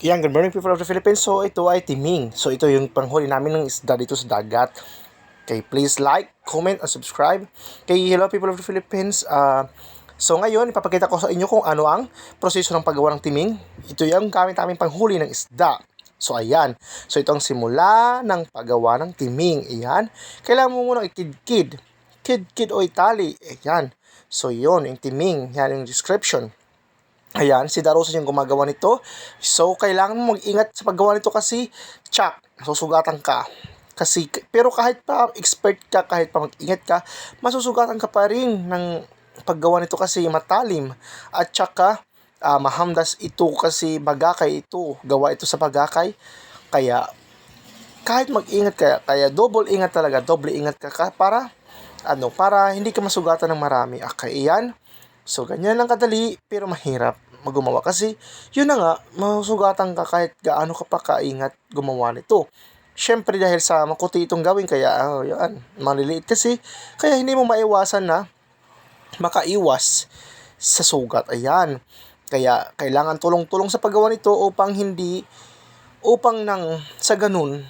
Yan, good morning people of the Philippines. So, ito ay timing. So, ito yung panghuli namin ng isda dito sa dagat. Okay, please like, comment, and subscribe. Okay, hello people of the Philippines. Uh, so, ngayon, ipapakita ko sa inyo kung ano ang proseso ng paggawa ng timing. Ito yung gamit namin panghuli ng isda. So, ayan. So, ito ang simula ng paggawa ng timing. Ayan. Kailangan mo muna ikidkid. Kid-kid o itali. Ayan. So, yun, yung timing. Yan yung description. Ayan, si Darosa yung gumagawa nito. So, kailangan mo mag-ingat sa paggawa nito kasi, tsak, susugatan ka. Kasi, pero kahit pa expert ka, kahit pa mag-ingat ka, masusugatan ka pa rin ng paggawa nito kasi matalim. At tsaka, uh, mahamdas ito kasi bagakay ito. Gawa ito sa bagakay. Kaya, kahit mag-ingat ka, kaya double ingat talaga, double ingat ka, ka para, ano, para hindi ka masugatan ng marami. Okay, yan. So, ganyan lang kadali, pero mahirap magumawa. Kasi, yun na nga, masugatan ka kahit gaano ka pa kaingat gumawa nito. Siyempre, dahil sa makuti itong gawin, kaya, oh, yan, maliliit kasi, kaya hindi mo maiwasan na makaiwas sa sugat. Ayan. Kaya, kailangan tulong-tulong sa paggawa nito upang hindi, upang nang sa ganun,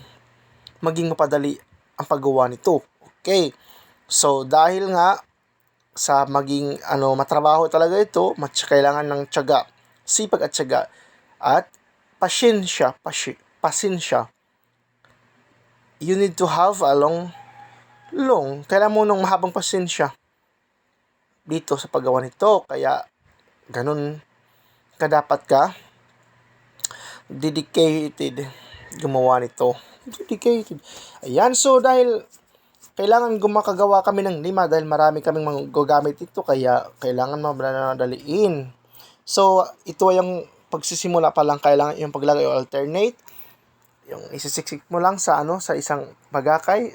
maging mapadali ang paggawa nito. Okay. So, dahil nga, sa maging ano matrabaho talaga ito, match kailangan ng tiyaga, sipag at tiyaga at pasensya, pasensya. You need to have a long long, kailangan mo ng mahabang pasensya dito sa paggawa nito. Kaya ganun ka dapat ka dedicated gumawa nito. Dedicated. Ayan, so dahil kailangan gumakagawa kami ng lima dahil marami kaming magagamit ito kaya kailangan madaliin. So, ito ay yung pagsisimula pa lang kailangan yung paglagay o alternate. Yung isisiksik mo lang sa ano sa isang bagakay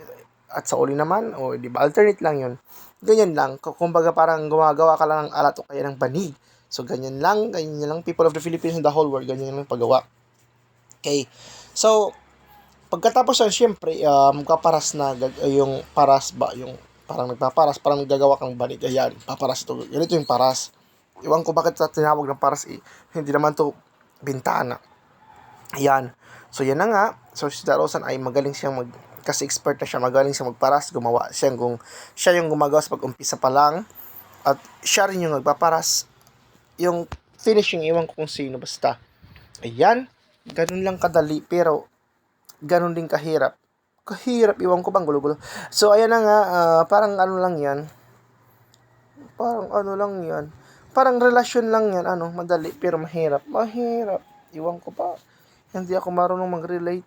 at sa uli naman o di ba alternate lang yun. Ganyan lang. Kumbaga parang gumagawa ka lang ng alat o kaya ng banig. So, ganyan lang. Ganyan lang. People of the Philippines in the whole world. Ganyan lang paggawa. Okay. So, Pagkatapos yan, syempre, uh, magpaparas na uh, yung paras ba, yung parang nagpaparas, parang gagawa kang banig, ayan, paparas ito. Ganito yung paras. Iwan ko bakit sa tinawag ng paras, eh, hindi naman to bintana. Ayan. So, yan na nga. So, si Darosan ay magaling siyang mag, kasi expert na siya, magaling siyang magparas, gumawa siya kung siya yung gumagawa sa pag-umpisa pa lang, at siya rin yung nagpaparas. Yung finishing, iwan ko kung sino, basta. Ayan. Ganun lang kadali, pero ganun din kahirap. Kahirap, iwan ko bang gulo-gulo. So, ayan na nga, uh, parang ano lang yan. Parang ano lang yan. Parang relasyon lang yan, ano, madali, pero mahirap. Mahirap. Iwan ko pa. Hindi ako marunong mag-relate.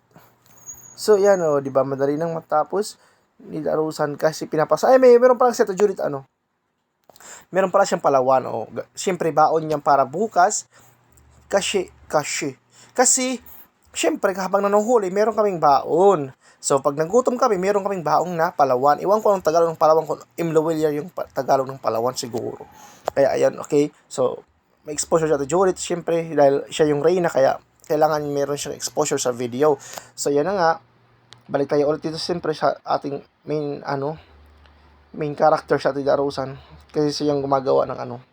So, yan, oh, di ba, madali nang matapos. Nilarusan kasi pinapasa. Ay, may meron palang set Judith, ano. Meron pala siyang palawan, oh. Siyempre, baon niyan para bukas. Kasi, kasi. Kasi, Siyempre, habang nanuhuli, meron kaming baon. So, pag nagutom kami, meron kaming baong na palawan. Iwan ko ang Tagalog ng palawan ko. Imlawilya yung Tagalog ng palawan siguro. Kaya, ayan, okay. So, may exposure siya to Judith. Siyempre, dahil siya yung reyna, kaya kailangan meron siyang exposure sa video. So, yan na nga. Balik tayo ulit dito siyempre sa ating main, ano, main character sa ating. Kasi siya yung gumagawa ng, ano,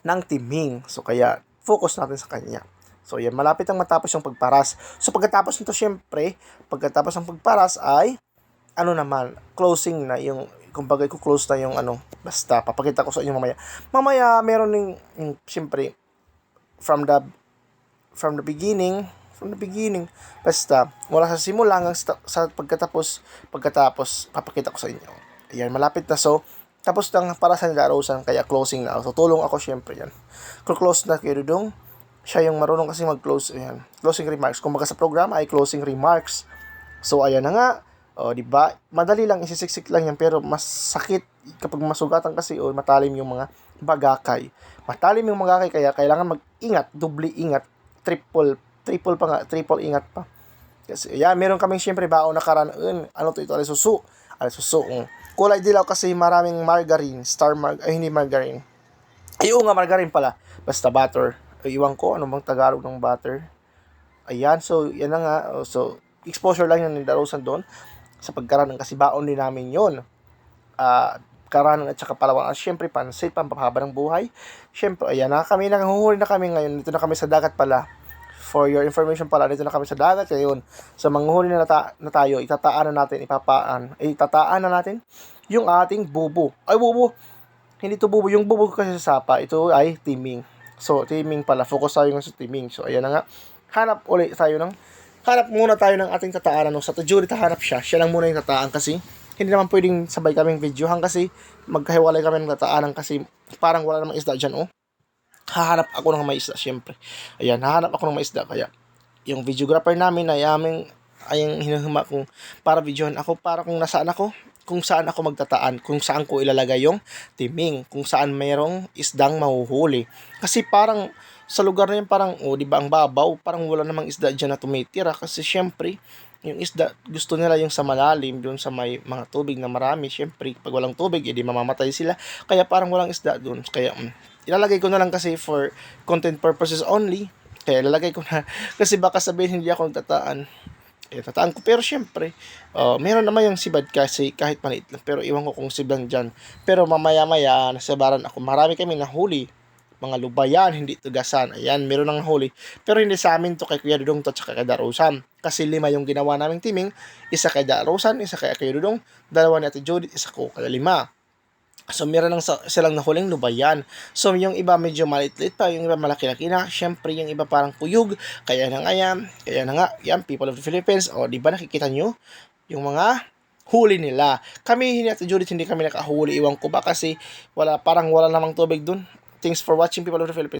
ng timing. So, kaya, focus natin sa kanya. So, yan, malapit ang matapos yung pagparas. So, pagkatapos nito, syempre, pagkatapos ng pagparas ay, ano naman, closing na yung, kumbaga, i-close na yung, ano, basta, papakita ko sa inyo mamaya. Mamaya, meron ng, yung, syempre, from the, from the beginning, from the beginning, basta, wala sa simula hanggang sa, sa pagkatapos, pagkatapos, papakita ko sa inyo. Ayan, malapit na. So, tapos lang para sa nag kaya closing na. So, tulong ako, syempre, yan. Close na kayo dong siya yung marunong kasi mag-close, ayan, closing remarks. Kung sa programa ay closing remarks. So, ayan na nga, o, di ba? Madali lang, isisiksik lang yan, pero mas sakit kapag masugatan kasi o matalim yung mga bagakay. Matalim yung bagakay, kaya kailangan mag-ingat, doble ingat, triple, triple pa nga, triple ingat pa. Kasi, yan, meron kaming syempre baon na karaan, ano to ito, alisusu, alisusu, um. kulay dilaw kasi maraming margarine, star mar, ay hindi margarine. Ay, nga, margarine pala, basta butter iwan ko ano bang Tagalog ng butter. Ayan, so yan na nga. Oh, so, exposure lang yan ni Darosan doon sa pagkaranan kasi baon din namin yon uh, karanan at saka palawan. At syempre, pansit, pampahaba ng buhay. Syempre, ayan na kami, nanguhuli na kami ngayon. Dito na kami sa dagat pala. for your information pala, dito na kami sa dagat ngayon. Sa manghuli na, nata- na tayo, itataan na natin, ipapaan, eh, itataan na natin yung ating bubo. Ay, bubo! Hindi to bubo. Yung bubo kasi sa sapa, ito ay timing. So, timing pala. Focus tayo nga sa timing. So, ayan na nga. Hanap ulit tayo ng, hanap muna tayo ng ating tataanan. No? Sa Tajuri, hanap siya. Siya lang muna yung tataan kasi hindi naman pwedeng sabay kaming videohan kasi magkahiwalay kami ng tataanan kasi parang wala namang isda dyan, oh. Hahanap ako ng may isda, syempre. Ayan, hahanap ako ng may isda. Kaya, yung videographer namin ay aming ay yung hinahama kung para videohan ako para kung nasaan ako kung saan ako magtataan kung saan ko ilalagay yung timing kung saan mayroong isdang mahuhuli. Kasi parang sa lugar na yun parang oh di ba ang babaw parang wala namang isda diyan na tumitira. Kasi syempre yung isda gusto nila yung sa malalim doon sa may mga tubig na marami. Syempre pag walang tubig edi mamamatay sila. Kaya parang walang isda doon kaya mm, ilalagay ko na lang kasi for content purposes only. Kaya ilalagay ko na. Kasi baka sabihin hindi ako nagtataan eh, tataan ko. Pero syempre, uh, meron naman yung sibad kasi kahit maliit lang. Pero iwan ko kung sibang dyan. Pero mamaya-maya, nasabaran ako. Marami kami nahuli. Mga lubayan, hindi tugasan. Ayan, meron nang huli. Pero hindi sa amin to kay Kuya Dudong to tsaka kay Darusan. Kasi lima yung ginawa naming timing. Isa kay Darusan, isa kay Kuya Dudong, dalawa ni Ate Judith, isa ko kaya lima. So, meron lang sa, silang nahuling lubayan. So, yung iba medyo maliit-liit pa, yung iba malaki-laki na. Siyempre, yung iba parang kuyog. Kaya na nga yan. Kaya na nga, yan, people of the Philippines. O, di ba nakikita nyo? Yung mga huli nila. Kami, hindi at Judith, hindi kami nakahuli. Iwan ko ba kasi wala, parang wala namang tubig dun. Thanks for watching, people of the Philippines.